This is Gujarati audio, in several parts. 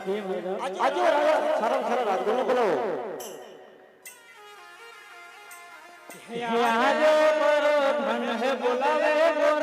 આજે સારા સારા રાજગુરુ બોલાવો આજે પર ધન હે બોલાવે ગોર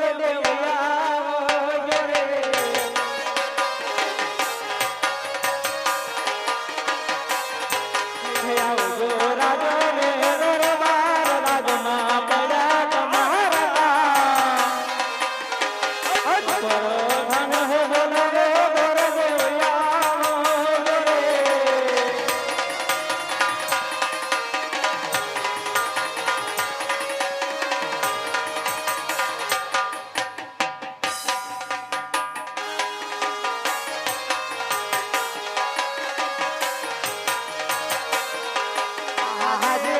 આજે બરાબર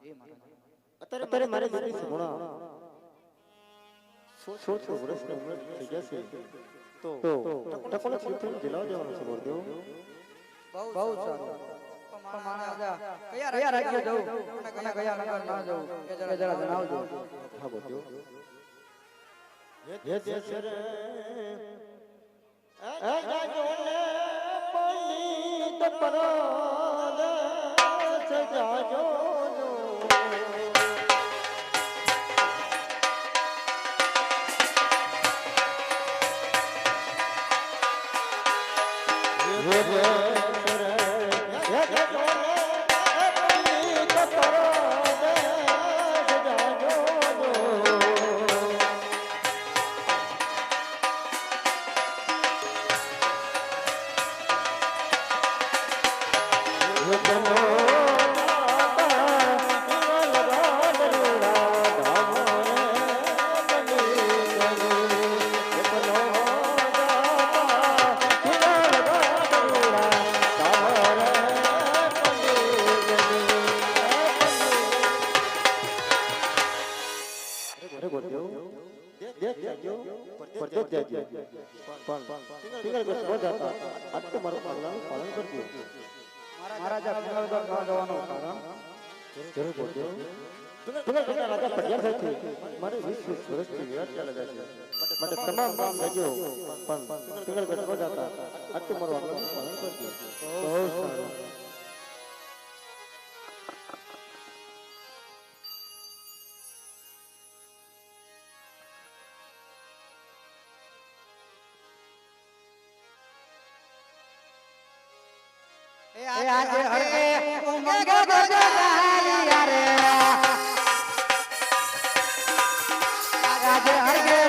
એ મહારાજ અત્યારે મારી દીકરી સુગુણા સોળ સોળ વર્ષની ઉંમર થઈ જશે તો ટકોને શ્રીફળ જિલ્લાઓ જવાનું છે ગોરદેવ બહુ સારું. કયા રાજ્ય જવું અને કયા નગર ના જવું એ જરા જણાવજો. હા એ જાજોને પંડિત પરાદ પણ પિંગળ ગોસ્ત બધા હતા આટલું મારું પાલન કરજો મહારાજા પિંગળગઢ ન જવાનું કારણ જરૂર બોલજો પિંગળ ઘરના રાજા પટિયાર થાય છે. વીસ વીસ વર્ષથી વિરાટ ચાલે છે. માટે તમામ ગામ રાજ્યો પણ પિંગળગઢ ન જતા. આટલું મારું આગળનું પાલન કરજો. બહુ સારું. આજે હરકે ઉમંગે ગોજાલિયા રે આજે હરકે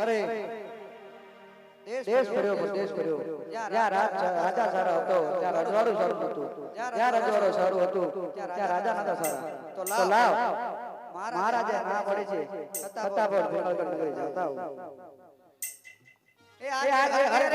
અરે દેશ કર્યો પ્રદેશ કર્યો જ્યાં રાજા સારો હતો ત્યાં રજવાડું સારું હતું જ્યાં રજવાડું સારું હતું ત્યાં રાજા નતા સારા. તો લાવ. મહારાજે ના પડે છે. છતાં પણ જુનાગઢ નગરી જતા આવો. એ આજે હરે